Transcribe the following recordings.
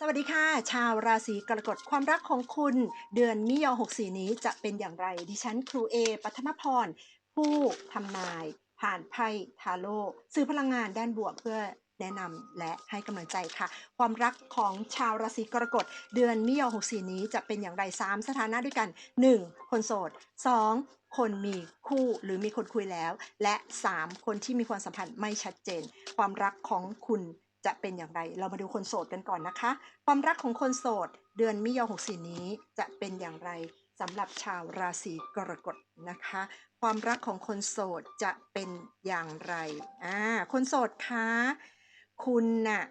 สวัสดีค่ะ ชาวราศีกรกฎความรักของคุณ เดือนมิยอ64 นี้จะเป็นอย่างไร ดิฉันครูเอปัทมพร ผู้ทำนาย ผ่านไพ่ทาโร่สื่อพลังงานด้านบวกเพื่อแนะนำและให้กำลังใจค่ะ ความรักของชาวราศีกรกฎเดือนมิยอ64 นี้จะเป็นอย่างไร 3 สถานะด้วยกัน 1. คนโสด 2. คนมีคู่หรือมีคนคุยแล้ว และ 3. คนที่มีความสัมพันธ์ไม่ชัดเจน ความรักของคุณ จะเป็นอย่างไร เรามาดูคนโสดกันก่อนนะคะ ความรักของคนโสด เดือนมิยอ64นี้จะเป็นอย่างไรสำหรับชาวราศีกรกฎนะคะ ความรักของคนโสดจะเป็นอย่างไรอ่าคนโสดคะคุณน่ะ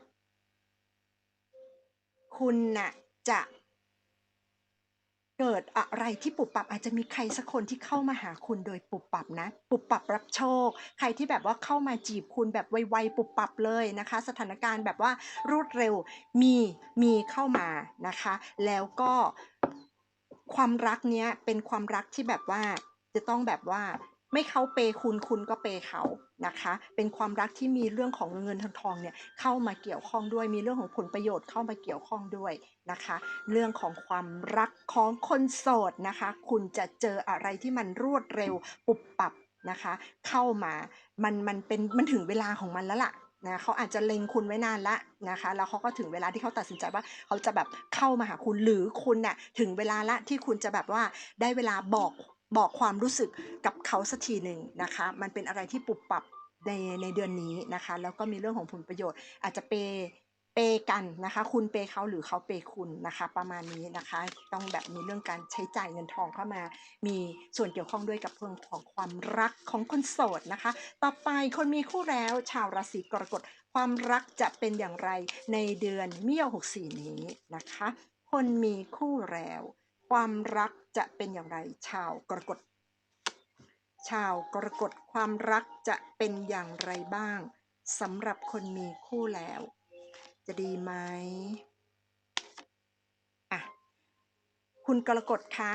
คุณน่ะจะ เกิดอะไรที่ปุบปับอาจจะมีใครสักคนที่เข้ามาหาคุณโดยปุบปับนะ ปุบปับรับโชค ใครที่แบบว่าเข้ามาจีบคุณแบบไวๆปุบปับเลยนะคะ สถานการณ์แบบว่ารวดเร็วมีมีเข้ามานะคะ แล้วก็ความรักเนี้ยเป็นความรักที่แบบว่าจะต้องแบบว่า ไม่เขาเปย์คุณคุณก็เปย์เขานะคะ เป็นความรักที่มีเรื่องของเงินทองทองเนี่ยเข้ามาเกี่ยวข้องด้วย มีเรื่องของผลประโยชน์เข้ามาเกี่ยวข้องด้วยนะคะ เรื่องของความรักของคนโสดนะคะ คุณจะเจออะไรที่มันรวดเร็วปุบปับนะคะ เข้ามา มัน มันเป็น มันถึงเวลาของมันแล้วล่ะนะเขาอาจจะเล็งคุณไว้นานละนะคะ แล้วเขาก็ถึงเวลาที่เขาตัดสินใจว่าเขาจะแบบเข้ามาหาคุณหรือคุณเนี่ยถึงเวลาละที่คุณจะแบบว่าได้เวลาบอก บอกความรู้สึกกับเขาสักทีหนึ่งนะคะ มันเป็นอะไรที่ปรับปรับในในเดือนนี้นะคะ แล้วก็มีเรื่องของผลประโยชน์ อาจจะเปเปกันนะคะ คุณเปเขาหรือเขาเปคุณนะคะ ประมาณนี้นะคะ ต้องแบบมีเรื่องการใช้จ่ายเงินทองเข้ามา มีส่วนเกี่ยวข้องด้วยกับเรื่องของความรักของคนโสดนะคะ ต่อไปคนมีคู่แล้วชาวราศีกรกฎความรักจะเป็นอย่างไรในเดือนมิถุนายนนี้นะคะ คนมีคู่แล้ว ความรัก จะเป็นอย่างไร ชาวกรกฎ ชาวกรกฎความรักจะเป็นอย่างไรบ้างสำหรับคนมีคู่แล้ว จะดีไหมอะคุณกรกฎคะ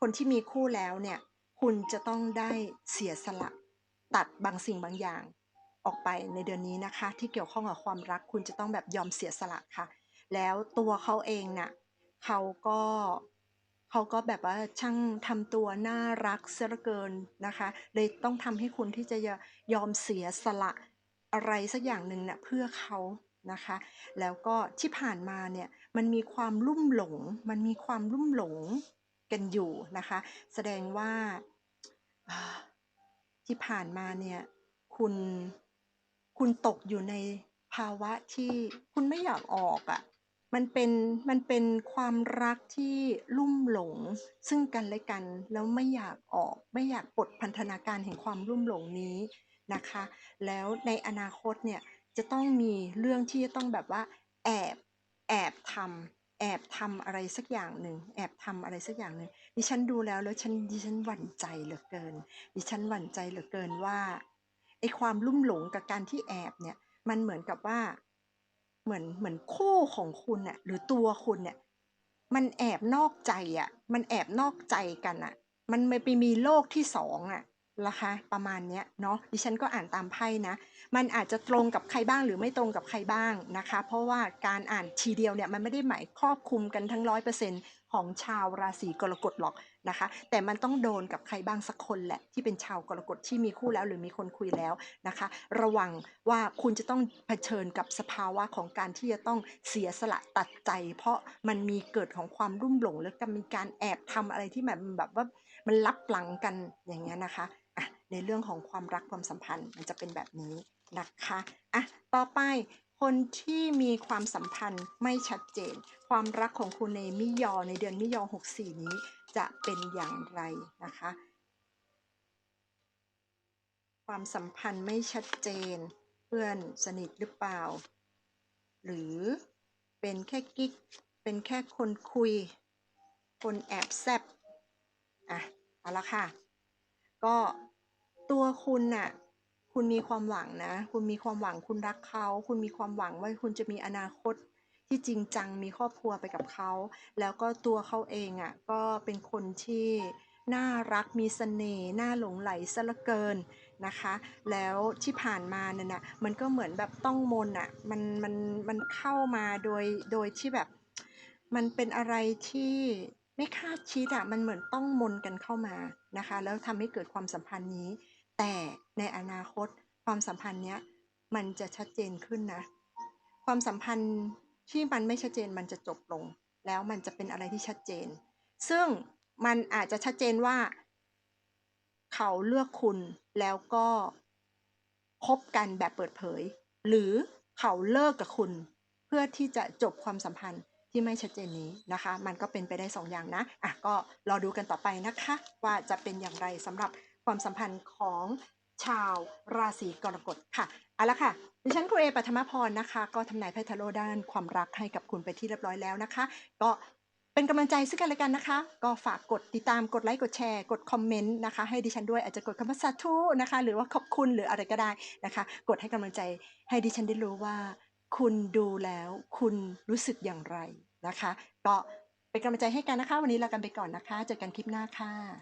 คนที่มีคู่แล้วเนี่ย คุณจะต้องได้เสียสละตัดบางสิ่งบางอย่างออกไปในเดือนนี้นะคะ ที่เกี่ยวข้องกับความรัก คุณจะต้องแบบยอมเสียสละค่ะ แล้วตัวเขาเองน่ะเขาก็ เขาก็แบบว่าช่างทำตัวน่ารักเสียเหลือเกินนะคะเลยต้องทำให้คุณที่จะยอมเสียสละอะไรสักอย่างหนึ่งเนี่ยเพื่อเขานะคะ แล้วก็ที่ผ่านมาเนี่ยมันมีความลุ่มหลง มันมีความลุ่มหลงกันอยู่นะคะ แสดงว่าที่ผ่านมาเนี่ยคุณคุณตกอยู่ในภาวะที่คุณไม่อยากออกอะ่ะ มันเป็นมันเป็นความรักที่ลุ่มหลง ซึ่งกันและกันแล้วไม่อยากออกไม่อยากปลดพันธนาการแห่งความลุ่มหลงนี้นะคะ แล้วในอนาคตเนี่ยจะต้องมีเรื่องที่จะต้องแบบว่า แอบแอบทำแอบทำอะไรสักอย่างหนึ่งแอบทำอะไรสักอย่างหนึ่งดิฉันดูแล้วแล้วฉันดิฉันหวั่นใจเหลือเกิน ดิฉันหวั่นใจเหลือเกินว่าไอ้ความลุ่มหลงกับการที่แอบเนี่ยมันเหมือนกับว่า เหมือนเหมือนคู่ของคุณน่ะ หรือตัวคุณเนี่ย มันแอบนอกใจอะ มันแอบนอกใจกันอะ มันไม่ไปมีโลกที่สองอะ นะคะประมาณเนี้ยเนาะดิฉันก็อ่านตามไพ่นะ มันอาจจะตรงกับใครบ้างหรือไม่ตรงกับใครบ้างนะคะ เพราะว่าการอ่านทีเดียวเนี่ยมันไม่ได้หมายครอบคลุมกันทั้งร้อยเปอร์เซ็นต์ของชาวราศีกรกฎหรอกนะคะ แต่มันต้องโดนกับใครบ้างสักคนแหละที่เป็นชาวกรกฎที่มีคู่แล้วหรือมีคนคุยแล้วนะคะ ระวังว่าคุณจะต้องเผชิญกับสภาวะของการที่จะต้องเสียสละตัดใจ เพราะมันมีเกิดของความรุ่มหลง แล้วก็มีการแอบทำอะไรที่แบบแบบว่ามันลับหลังกันอย่างเงี้ยนะคะ ในเรื่องของความรักความสัมพันธ์มันจะเป็นแบบนี้นะคะอะต่อไปคนที่มีความสัมพันธ์ไม่ชัดเจน ความรักของคุณในมิยอในเดือนมิยอ 64 นี้จะเป็นอย่างไรนะคะ ความสัมพันธ์ไม่ชัดเจน เพื่อนสนิทหรือเปล่า หรือเป็นแค่กิ๊ก เป็นแค่คนคุย คนแอบแซบอะเอาละค่ะ ก็ ตัวคุณน่ะ คุณมีความหวังนะ คุณมีความหวังคุณรักเขา คุณมีความหวังว่าคุณจะมีอนาคตที่จริงจังมีครอบครัวไปกับเขา แล้วก็ตัวเขาเองอะ่ะก็เป็นคนที่น่ารักมีสเสน่ห์น่าหลงไหลซะเหลือเกินนะคะ แล้วที่ผ่านมาเนี่ยนะมันก็เหมือนแบบต้องมนอะมันมันมันเข้ามาโดยโดยที่แบบมันเป็นอะไรที่ไม่คาดคิดอะมันเหมือนต้องมนกันเข้ามานะคะ แล้วทำให้เกิดความสัมพันธ์นี้ แต่ในอนาคตความสัมพันธ์เนี้ยมันจะชัดเจนขึ้นนะ ความสัมพันธ์ที่มันไม่ชัดเจนมันจะจบลง แล้วมันจะเป็นอะไรที่ชัดเจน ซึ่งมันอาจจะชัดเจนว่า เขาเลือกคุณแล้วก็คบกันแบบเปิดเผย หรือเขาเลิกกับคุณ เพื่อที่จะจบความสัมพันธ์ที่ไม่ชัดเจนนี้นะคะ มันก็เป็นไปได้สองอย่างนะอะก็รอดูกันต่อไปนะคะ ว่าจะเป็นอย่างไรสำหรับ ความสัมพันธ์ของชาวราศีกรกฎค่ะเอาละค่ะดิฉันครูเอปัทมพรนะคะ ก็ทำนายไพ่ทาโร่ด้านความรักให้กับคุณไปที่เรียบร้อยแล้วนะคะ ก็เป็นกำลังใจซึ่งกันและกันนะคะ ก็ฝากกดติดตามกดไลค์กดแชร์ กดคอมเมนต์นะคะ ให้ดิฉันด้วยอาจจะกดคำว่าสาธุนะคะ หรือว่าขอบคุณหรืออะไรก็ได้นะคะ กดให้กำลังใจให้ดิฉันได้รู้ว่า คุณดูแล้วคุณรู้สึกอย่างไรนะคะ ก็เป็นกำลังใจให้กันนะคะ วันนี้ลากันไปก่อนนะคะเจอกันคลิปหน้าค่ะ